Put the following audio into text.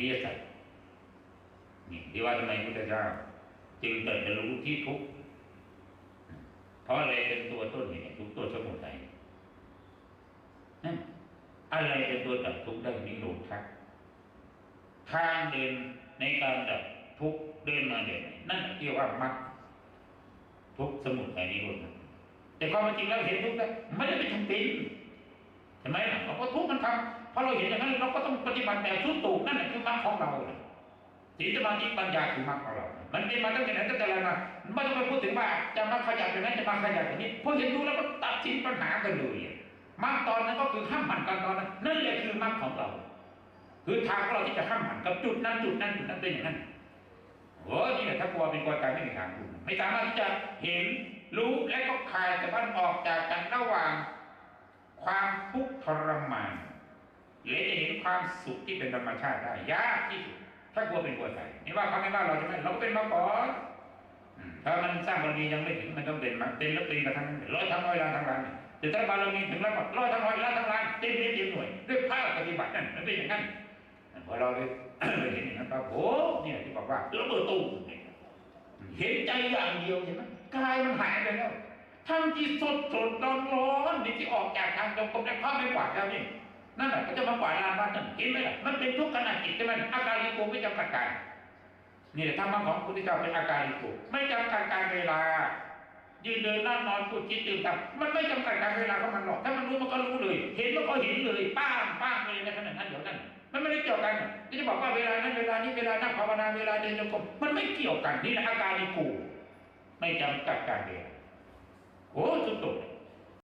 ริยสัจนี่ที่ว่าทำไมพุทธเจ้าจึงเตรัสรู้ที่ทุกเพราะอะไรเป็นตัวต้นเหตุทุกตัวสมุทัยนั่นอะไรเป็นตัวดับทุกข์ได้นิโรธะทางเดินในการดับทุกข์เดินมาเดินนั่นเรียกว่ามรรคทุกสมุทัยนิโรธแต่ความจริงแล้วเห็นทุกข์แล้ไม่ได้เป็นจำเป็นใช่ไหมล่ะเราก็ทุกข์มัน ทำเพราะเราเห็นอย่างนั้นเราก็ต้องปฏิบัติแบบชุดตูกนั่นแหละคือมรรคของเราเลยศีลสมาธิปัญญาคือมรรคของเรา มันเป็นมาตั้งแต่ไหนตั้งแต่ไรมาไม่ต้องไปพูดถึงว่าจะมาขยับอย่างนั้นจะมาขยับอย่างนี้พอเห็นทุกข์แล้วก็ตัดสินปัญหากันเลยอะมรรคตอนนั้นก็คือห้ามหันกันตอนนั้นนั่นแหละคือมรรคของเรา คือทางของเราที่จะข้ามหันกับจุดนั้นจุดนั้นจุดนั้นเป็นอย่างนั้นโอ้ยนี่แหละถ้ากลัวเป็นกลัวตายไม่มีทางคุณไม่สามารถที่จะเห็นรู้และก็คลายแต่มันออกจากกันระหว่าง ความทุกข์ทรมาน และจะเห็นความสุขที่เป็นธรรมชาติได้ยากที่สุดถ้ากลัวเป็นกลัวตายไม่ว่าเขาไม่ว่าเราจะไม่เราเป็นมาก่อนถ้ามันสร้างบารมียังไม่ถึงมันต้องเป็นมาเป็นแล้วเป็นกันทั้งร้อยทั้งร้อยล้านทั้งล้านแต่ถ้าบารมีถึงแล้วก็ร้อยทั้งร้อยล้านทั้งล้านเต็มเต็มเต็มหน่วยด้วยภาคปฏิบัตินั่นมันเป็นอย่างนั้นพอเราได้เห็นอย่างนั้นปั๊บโอ้เนี่ยที่บอกว่าระเบิดตู้มเห็นใจอย่างเดียวเห็นไหมกายมันหายไปแล้วทั้งที่สดสดร้อนร้อนนี่ที่ออกจากทางจงกรมได้ภาพไม่กว่าแล้วนี่ นั่นแหละก็จะมากวาดลานบ้านนั่นเห็นไหมล่ะมันเป็นทุกข์ขนาดจิตใช่ไหมอาการลิโกไม่จำกัดการนี่แหละธรรมะของพระพุทธเจ้าเป็นอาการลิโกไม่จำกัดการเวลายืนเดินนั่งนอนพูดคิดตื่นทำมันไม่จำกัดการเวลาของมันหรอกถ้ามันรู้มันก็รู้เลย เห็นมันก็เห็นเลยป้ามป้าเลยในขณะนั้นเดี๋ยวนั้นมันไม่ได้เกี่ยวกันที่จะบอกว่าเวลานั้นเวลานี้เวลานั่งภาวนาเวลาเดินจงกรมมันไม่เกี่ยวกันนี่แหละอาการลิกูไม่จำกัดการเวลาโอ้สุดโต่ง